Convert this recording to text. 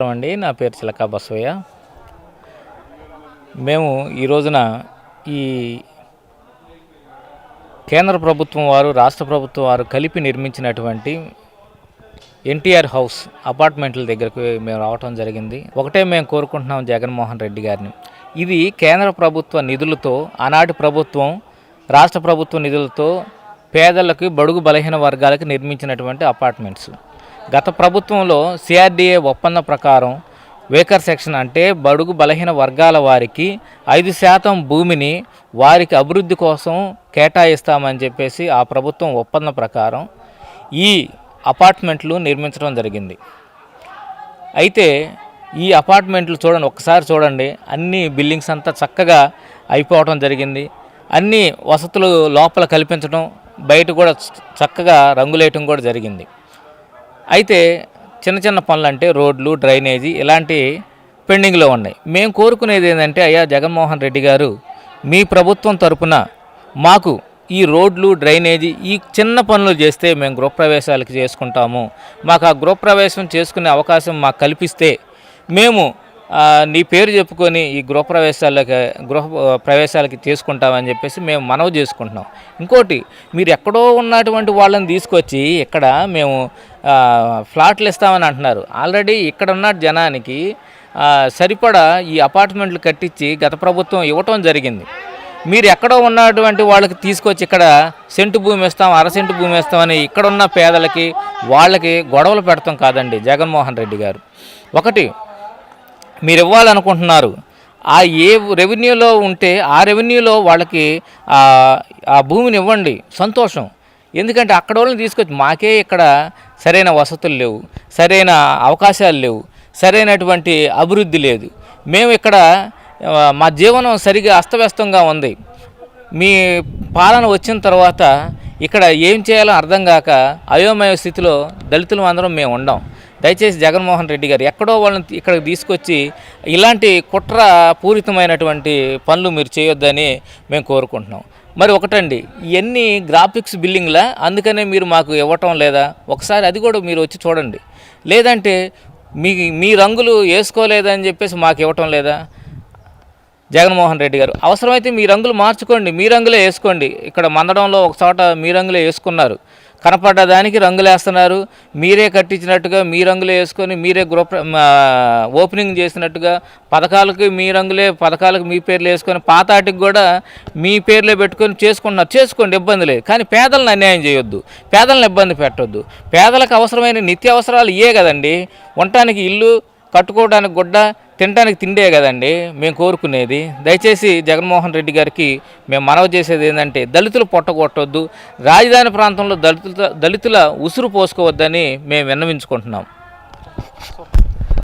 నమస్కారం అండి నా పేరు చిలకా బసవయ్య. మేము ఈ రోజున ఈ కేంద్ర ప్రభుత్వం వారు రాష్ట్ర ప్రభుత్వం వారు కలిపి నిర్మించినటువంటి ఎన్టీఆర్ హౌస్ అపార్ట్మెంట్ల దగ్గరకు మేము రావటం జరిగింది. ఒకటే మేము కోరుకుంటున్నాం జగన్మోహన్ రెడ్డి గారిని. ఇది కేంద్ర ప్రభుత్వ నిధులతో ఆనాటి ప్రభుత్వం రాష్ట్ర ప్రభుత్వ నిధులతో పేదలకు బడుగు బలహీన వర్గాలకు నిర్మించినటువంటి అపార్ట్మెంట్స్. గత ప్రభుత్వంలో సిఆర్డీఏ ఒప్పందం ప్రకారం వేకర్ సెక్షన్ అంటే బడుగు బలహీన వర్గాల వారికి ఐదు శాతం భూమిని వారికి అభివృద్ధి కోసం కేటాయిస్తామని చెప్పేసి ఆ ప్రభుత్వం ఒప్పందం ప్రకారం ఈ అపార్ట్మెంట్లు నిర్మించడం జరిగింది. అయితే ఈ అపార్ట్మెంట్లు చూడండి ఒక్కసారి చూడండి. అన్ని బిల్డింగ్స్ అంతా చక్కగా అయిపోవడం జరిగింది. అన్ని వసతులు లోపల కల్పించడం బయట కూడా చక్కగా రంగులేయటం కూడా జరిగింది. అయితే చిన్న చిన్న పనులు అంటే రోడ్లు డ్రైనేజీ ఇలాంటి పెండింగ్లో ఉన్నాయి. మేము కోరుకునేది ఏంటంటే అయ్యా జగన్మోహన్ రెడ్డి గారు మీ ప్రభుత్వం తరపున మాకు ఈ రోడ్లు డ్రైనేజీ ఈ చిన్న పనులు చేస్తే మేము గృహప్రవేశాలకి చేసుకుంటాము. మాకు ఆ గృహప్రవేశం చేసుకునే అవకాశం మాకు కల్పిస్తే మేము నీ పేరు చెప్పుకొని ఈ గృహప్రవేశాలకి గృహ ప్రవేశాలకి చేసుకుంటామని చెప్పేసి మేము మనవి చేసుకుంటున్నాం. ఇంకోటి మీరు ఎక్కడో ఉన్నటువంటి వాళ్ళని తీసుకొచ్చి ఇక్కడ మేము ఫ్లాట్లు ఇస్తామని అంటున్నారు. ఆల్రెడీ ఇక్కడ ఉన్న జనానికి సరిపడా ఈ అపార్ట్మెంట్లు కట్టించి గత ప్రభుత్వం ఇవ్వటం జరిగింది. మీరు ఎక్కడో ఉన్నటువంటి వాళ్ళకి తీసుకొచ్చి ఇక్కడ సెంటు భూమి ఇస్తాం అర సెంటు భూమి ఇస్తామని ఇక్కడ ఉన్న పేదలకి వాళ్ళకి గొడవలు పెడతాం కాదండి జగన్మోహన్ రెడ్డి గారు. ఒకటి మీరు ఇవ్వాలనుకుంటున్నారు ఆ ఏ రెవెన్యూలో ఉంటే ఆ రెవెన్యూలో వాళ్ళకి ఆ భూమిని ఇవ్వండి సంతోషం. ఎందుకంటే అక్కడ వాళ్ళని తీసుకొచ్చి మాకే ఇక్కడ సరైన వసతులు లేవు. సరైన అవకాశాలు లేవు. సరైనటువంటి అభివృద్ధి లేదు. మేము ఇక్కడ మా జీవనం సరిగా అస్తవ్యస్తంగా ఉంది. మీ పాలన వచ్చిన తర్వాత ఇక్కడ ఏం చేయాలో అర్థం కాక అయోమయ స్థితిలో దళితులు అందరం మేము ఉండం దయచేసి జగన్మోహన్ రెడ్డి గారు ఎక్కడో వాళ్ళని ఇక్కడికి తీసుకొచ్చి ఇలాంటి కుట్ర పూరితమైనటువంటి పనులు మీరు చేయొద్దని మేము కోరుకుంటున్నాం. మరి ఒకటండి ఇవన్నీ గ్రాఫిక్స్ బిల్డింగ్లా అందుకనే మీరు మాకు ఇవ్వటం లేదా? ఒకసారి అది కూడా మీరు వచ్చి చూడండి. లేదంటే మీ మీ రంగులు వేసుకోలేదని చెప్పేసి మాకు ఇవ్వటం లేదా? జగన్మోహన్ రెడ్డి గారు అవసరమైతే మీ రంగులు మార్చుకోండి మీ రంగులే వేసుకోండి. ఇక్కడ మందడంలో ఒక చోట మీ రంగులే వేసుకున్నారు. కనపడ్డ దానికి రంగులు వేస్తున్నారు. మీరే కట్టించినట్టుగా మీ రంగులే వేసుకొని మీరే గృహ ఓపెనింగ్ చేసినట్టుగా పథకాలకి మీ రంగులే పథకాలకు మీ పేర్లు వేసుకొని పాతాటికి కూడా మీ పేర్లే పెట్టుకొని చేసుకుంటున్నారు. చేసుకోండి ఇబ్బంది లేదు. కానీ పేదలను అన్యాయం చేయొద్దు. పేదలను ఇబ్బంది పెట్టొద్దు. పేదలకు అవసరమైన నిత్య అవసరాలు ఇయే కదండి. ఉండటానికి ఇల్లు కట్టుకోవడానికి గుడ్డ తినడానికి తిండే కదండి మేము కోరుకునేది. దయచేసి జగన్మోహన్ రెడ్డి గారికి మేము మనవి చేసేది ఏంటంటే దళితులు పొట్టగొట్టొద్దు రాజధాని ప్రాంతంలో దళితుల దళితుల ఉసురు పోసుకోవద్దని మేము విన్నవించుకుంటున్నాం.